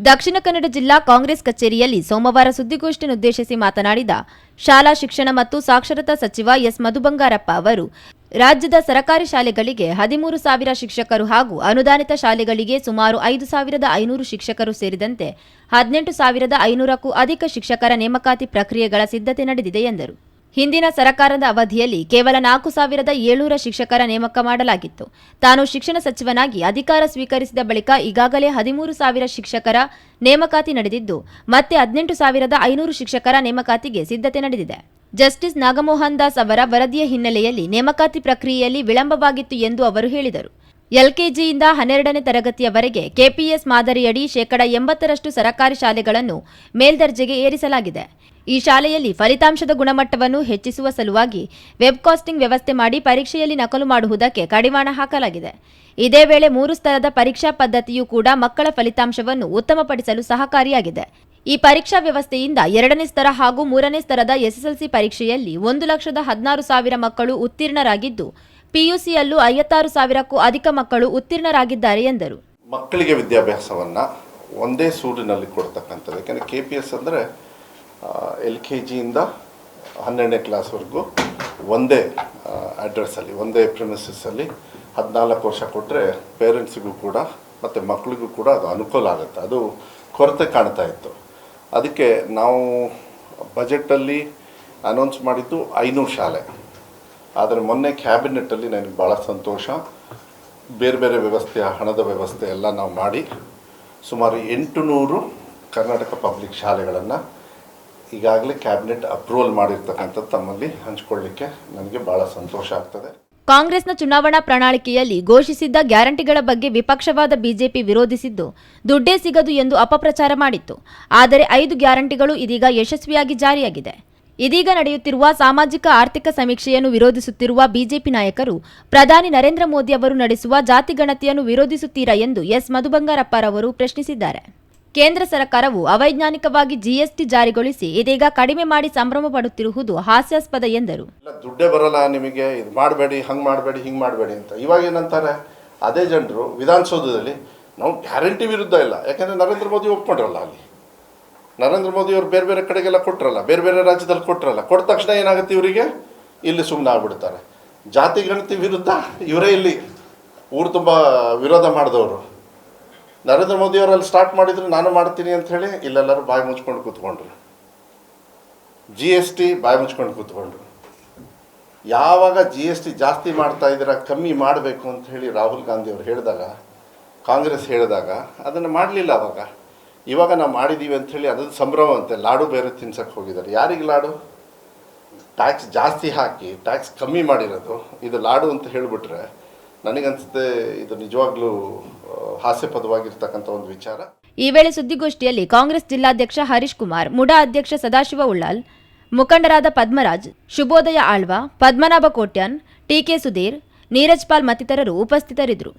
ದಕ್ಷಿಣ ಕನ್ನಡ ಜಿಲ್ಲಾ ಕಾಂಗ್ರೆಸ್ ಕಚೇರಿಯಲ್ಲಿ ಸೋಮವಾರ ಸುದ್ದಿಗೋಷ್ಠಿಯನ್ನುದ್ದೇಶಿಸಿ ಮಾತನಾಡಿದ ಶಾಲಾ ಶಿಕ್ಷಣ ಮತ್ತು ಸಾಕ್ಷರತಾ ಸಚಿವ ಎಸ್ ಮಧುಬಂಗಾರಪ್ಪ ಅವರು, ರಾಜ್ಯದ ಸರಕಾರಿ ಶಾಲೆಗಳಿಗೆ ಹದಿಮೂರು ಸಾವಿರ ಶಿಕ್ಷಕರು ಹಾಗೂ ಅನುದಾನಿತ ಶಾಲೆಗಳಿಗೆ ಸುಮಾರು ಐದು ಸಾವಿರದ ಐನೂರು ಶಿಕ್ಷಕರು ಸೇರಿದಂತೆ ಹದಿನೆಂಟು ಸಾವಿರದ ಐನೂರಕ್ಕೂ ಅಧಿಕ ಶಿಕ್ಷಕರ ನೇಮಕಾತಿ ಪ್ರಕ್ರಿಯೆಗಳ ಸಿದ್ಧತೆ ನಡೆದಿದೆ ಎಂದರು. ಹಿಂದಿನ ಸರಕಾರದ ಅವಧಿಯಲ್ಲಿ ಕೇವಲ ನಾಲ್ಕು ಸಾವಿರದ ಏಳ್ನೂರ ಶಿಕ್ಷಕರ ನೇಮಕ ಮಾಡಲಾಗಿತ್ತು. ತಾನು ಶಿಕ್ಷಣ ಸಚಿವನಾಗಿ ಅಧಿಕಾರ ಸ್ವೀಕರಿಸಿದ ಬಳಿಕ ಈಗಾಗಲೇ ಹದಿಮೂರು ಸಾವಿರ ಶಿಕ್ಷಕರ ನೇಮಕಾತಿ ನಡೆದಿದ್ದು, ಮತ್ತೆ ಹದಿನೆಂಟು ಸಾವಿರದ ಐನೂರು ಶಿಕ್ಷಕರ ನೇಮಕಾತಿಗೆ ಸಿದ್ಧತೆ ನಡೆದಿದೆ. ಜಸ್ಟಿಸ್ ನಾಗಮೋಹನ್ ದಾಸ್ ಅವರ ವರದಿಯ ಹಿನ್ನೆಲೆಯಲ್ಲಿ ನೇಮಕಾತಿ ಪ್ರಕ್ರಿಯೆಯಲ್ಲಿ ವಿಳಂಬವಾಗಿತ್ತು ಎಂದು ಅವರು ಹೇಳಿದರು. ಎಲ್ಕೆಜಿಯಿಂದ ಹನ್ನೆರಡನೇ ತರಗತಿಯವರೆಗೆ ಕೆಪಿಎಸ್ ಮಾದರಿಯಡಿ ಶೇಕಡ ಎಂಬತ್ತರಷ್ಟು ಸರಕಾರಿ ಶಾಲೆಗಳನ್ನು ಮೇಲ್ದರ್ಜೆಗೆ ಏರಿಸಲಾಗಿದೆ. ಈ ಶಾಲೆಯಲ್ಲಿ ಫಲಿತಾಂಶದ ಗುಣಮಟ್ಟವನ್ನು ಹೆಚ್ಚಿಸುವ ಸಲುವಾಗಿ ವೆಬ್ಕಾಸ್ಟಿಂಗ್ ವ್ಯವಸ್ಥೆ ಮಾಡಿ ಪರೀಕ್ಷೆಯಲ್ಲಿ ನಕಲು ಮಾಡುವುದಕ್ಕೆ ಕಡಿವಾಣ ಹಾಕಲಾಗಿದೆ. ಇದೇ ವೇಳೆ ಮೂರು ಸ್ತರದ ಪರೀಕ್ಷಾ ಪದ್ಧತಿಯೂ ಕೂಡ ಮಕ್ಕಳ ಫಲಿತಾಂಶವನ್ನು ಉತ್ತಮಪಡಿಸಲು ಸಹಕಾರಿಯಾಗಿದೆ. ಈ ಪರೀಕ್ಷಾ ವ್ಯವಸ್ಥೆಯಿಂದ ಎರಡನೇ ಸ್ತರ ಹಾಗೂ ಮೂರನೇ ಸ್ತರದ ಎಸ್ಎಸ್ಎಲ್ಸಿ ಪರೀಕ್ಷೆಯಲ್ಲಿ ಒಂದು ಲಕ್ಷದ ಹದಿನಾರು ಸಾವಿರ ಮಕ್ಕಳು ಉತ್ತೀರ್ಣರಾಗಿದ್ದು ಪಿಯುಸಿಯಲ್ಲೂ ಐವತ್ತಾರು ಸಾವಿರಕ್ಕೂ ಅಧಿಕ ಮಕ್ಕಳು ಉತ್ತೀರ್ಣರಾಗಿದ್ದಾರೆ ಎಂದರು. ಮಕ್ಕಳಿಗೆ ವಿದ್ಯಾಭ್ಯಾಸವನ್ನು ಒಂದೇ ಸೂರಿನಲ್ಲಿ ಕೊಡ್ತಕ್ಕಂಥದ್ದು. ಯಾಕೆಂದರೆ ಕೆ ಪಿ ಎಸ್ ಅಂದರೆ ಎಲ್ ಕೆ ಜಿಯಿಂದ ಹನ್ನೆರಡನೇ ಕ್ಲಾಸ್ವರೆಗೂ ಒಂದೇ ಅಡ್ರೆಸ್ಸಲ್ಲಿ ಒಂದೇ ಪ್ರಿಮಿಸಸ್ಸಲ್ಲಿ ಹದಿನಾಲ್ಕು ವರ್ಷ ಕೊಟ್ಟರೆ ಪೇರೆಂಟ್ಸಿಗೂ ಕೂಡ ಮತ್ತು ಮಕ್ಕಳಿಗೂ ಕೂಡ ಅದು ಅನುಕೂಲ ಆಗುತ್ತೆ. ಅದು ಕೊರತೆ ಕಾಣ್ತಾ ಇತ್ತು. ಅದಕ್ಕೆ ನಾವು ಬಜೆಟಲ್ಲಿ ಅನೌನ್ಸ್ ಮಾಡಿದ್ದು ಐನೂರು ಶಾಲೆ. ಆದರೆ ಮೊನ್ನೆ ಕ್ಯಾಬಿನೆಟ್ಟಲ್ಲಿ ನನಗೆ ಭಾಳ ಸಂತೋಷ. ಬೇರೆ ಬೇರೆ ವ್ಯವಸ್ಥೆಯ ಹಣದ ವ್ಯವಸ್ಥೆ ಎಲ್ಲ ನಾವು ಮಾಡಿ ಸುಮಾರು ಎಂಟು ನೂರು ಕರ್ನಾಟಕ ಪಬ್ಲಿಕ್ ಶಾಲೆಗಳನ್ನು ಈಗಾಗಲೇ ಕ್ಯಾಬಿನೆಟ್ ಅಪ್ರೂವಲ್ ಮಾಡಿರ್ತಕ್ಕಂಥದ್ದು ತಮ್ಮಲ್ಲಿ ಹಂಚಿಕೊಳ್ಳಿಕ್ಕೆ ನನಗೆ ಭಾಳ ಸಂತೋಷ ಆಗ್ತದೆ. ಕಾಂಗ್ರೆಸ್ನ ಚುನಾವಣಾ ಪ್ರಣಾಳಿಕೆಯಲ್ಲಿ ಘೋಷಿಸಿದ್ದ ಗ್ಯಾರಂಟಿಗಳ ಬಗ್ಗೆ ವಿಪಕ್ಷವಾದ ಬಿಜೆಪಿ ವಿರೋಧಿಸಿದ್ದು ದುಡ್ಡೇ ಸಿಗದು ಎಂದು ಅಪಪ್ರಚಾರ ಮಾಡಿತ್ತು. ಆದರೆ ಐದು ಗ್ಯಾರಂಟಿಗಳು ಇದೀಗ ಯಶಸ್ವಿಯಾಗಿ ಜಾರಿಯಾಗಿದೆ. ಇದೀಗ ನಡೆಯುತ್ತಿರುವ ಸಾಮಾಜಿಕ ಆರ್ಥಿಕ ಸಮೀಕ್ಷೆಯನ್ನು ವಿರೋಧಿಸುತ್ತಿರುವ ಬಿಜೆಪಿ ನಾಯಕರು, ಪ್ರಧಾನಿ ನರೇಂದ್ರ ಮೋದಿ ಅವರು ನಡೆಸುವ ಜಾತಿ ಗಣತಿಯನ್ನು ವಿರೋಧಿಸುತ್ತೀರಾ ಎಂದು ಎಸ್. ಮಧುಬಂಗಾರಪ್ಪರವರು ಪ್ರಶ್ನಿಸಿದ್ದಾರೆ. ಕೇಂದ್ರ ಸರ್ಕಾರವು ಅವೈಜ್ಞಾನಿಕವಾಗಿ ಜಿಎಸ್ಟಿ ಜಾರಿಗೊಳಿಸಿ ಇದೀಗ ಕಡಿಮೆ ಮಾಡಿ ಸಂಭ್ರಮ ಪಡುತ್ತಿರುವುದು ಹಾಸ್ಯಾಸ್ಪದ ಎಂದರು. ದುಡ್ಡೇ ಬರಲ್ಲ ನಿಮಗೆ, ಇದು ಮಾಡಬೇಡಿ, ಹಂಗ್ ಮಾಡಬೇಡಿ, ಹಿಂಗ್ ಮಾಡಬೇಡಿ ಅಂತ. ಇವಾಗ ಏನಂತಾರೆ, ಅದೇ ಜನರು ವಿಧಾನಸೌಧದಲ್ಲಿ, ನಾವು ಗ್ಯಾರಂಟಿ ವಿರುದ್ಧ ಇಲ್ಲ. ಯಾಕಂದ್ರೆ ನರೇಂದ್ರ ಮೋದಿ ಒಪ್ಪಿಕೊಂಡ್ರಲ್ಲ ಅಲ್ಲಿ. ನರೇಂದ್ರ ಮೋದಿ ಅವರು ಬೇರೆ ಬೇರೆ ಕಡೆಗೆಲ್ಲ ಕೊಟ್ಟರಲ್ಲ ಬೇರೆ ಬೇರೆ ರಾಜ್ಯದಲ್ಲಿ ಕೊಟ್ಟರಲ್ಲ ಕೊಟ್ಟ ತಕ್ಷಣ ಏನಾಗುತ್ತೆ ಇವರಿಗೆ? ಇಲ್ಲಿ ಸುಮ್ಮನೆ ಆಗ್ಬಿಡ್ತಾರೆ. ಜಾತಿ ಗಣತಿ ವಿರುದ್ಧ ಇವರೇ ಇಲ್ಲಿ ಊರು ತುಂಬ ವಿರೋಧ ಮಾಡಿದವರು. ನರೇಂದ್ರ ಮೋದಿ ಅವರಲ್ಲಿ ಸ್ಟಾರ್ಟ್ ಮಾಡಿದ್ರು ನಾನು ಮಾಡ್ತೀನಿ ಅಂತ ಹೇಳಿ ಇಲ್ಲೆಲ್ಲರೂ ಬಾಯಿ ಮುಚ್ಕೊಂಡು ಕೂತ್ಕೊಂಡ್ರು. ಜಿ ಎಸ್ ಟಿ ಬಾಯಿ ಮುಚ್ಕೊಂಡು ಕೂತ್ಕೊಂಡ್ರು. ಯಾವಾಗ ಜಿ ಎಸ್ ಟಿ ಜಾಸ್ತಿ ಮಾಡ್ತಾ ಇದ್ದೀರಾ, ಕಮ್ಮಿ ಮಾಡಬೇಕು ಅಂತ ಹೇಳಿ ರಾಹುಲ್ ಗಾಂಧಿ ಅವರು ಹೇಳಿದಾಗ, ಕಾಂಗ್ರೆಸ್ ಹೇಳಿದಾಗ, ಅದನ್ನು ಮಾಡಲಿಲ್ಲ ಅವಾಗ. ಇವಾಗ ನಾವು ಮಾಡಿದ್ದೀವಿ ಅಂತ ಹೇಳಿ ಅದೊಂದು ಸಂಭ್ರಮ ಅಂತೆ. ಲಾಡು ಬೇರೆ ತಿನ್ಸಕ್ಕೆ ಹೋಗಿದ್ದಾರೆ. ಯಾರಿಗೆ ಲಾಡು? ಟ್ಯಾಕ್ಸ್ ಜಾಸ್ತಿ ಹಾಕಿ ಟ್ಯಾಕ್ಸ್ ಕಮ್ಮಿ ಮಾಡಿರೋದು. ಇದು ಲಾಡು ಅಂತ ಹೇಳಿಬಿಟ್ರೆ ನನಗನ್ಸುತ್ತೆ ಇದು ನಿಜವಾಗ್ಲೂ ಹಾಸ್ಯಪದವಾಗಿರ್ತಕ್ಕಂಥ ಒಂದು ವಿಚಾರ. ಈ ವೇಳೆ ಸುದ್ದಿಗೋಷ್ಠಿಯಲ್ಲಿ ಕಾಂಗ್ರೆಸ್ ಜಿಲ್ಲಾಧ್ಯಕ್ಷ ಹರೀಶ್ ಕುಮಾರ್, ಮುಡಾ ಅಧ್ಯಕ್ಷ ಸದಾಶಿವ ಉಳ್ಳಾಲ್, ಮುಖಂಡರಾದ ಪದ್ಮರಾಜ್, ಶುಭೋದಯ ಆಳ್ವ, ಪದ್ಮನಾಭ ಕೋಟ್ಯಾನ್ ಟಿಕೆ ಸುಧೀರ್, ನೀರಜ್ ಪಾಲ್ ಮತ್ತಿತರರು ಉಪಸ್ಥಿತರಿದ್ದರು.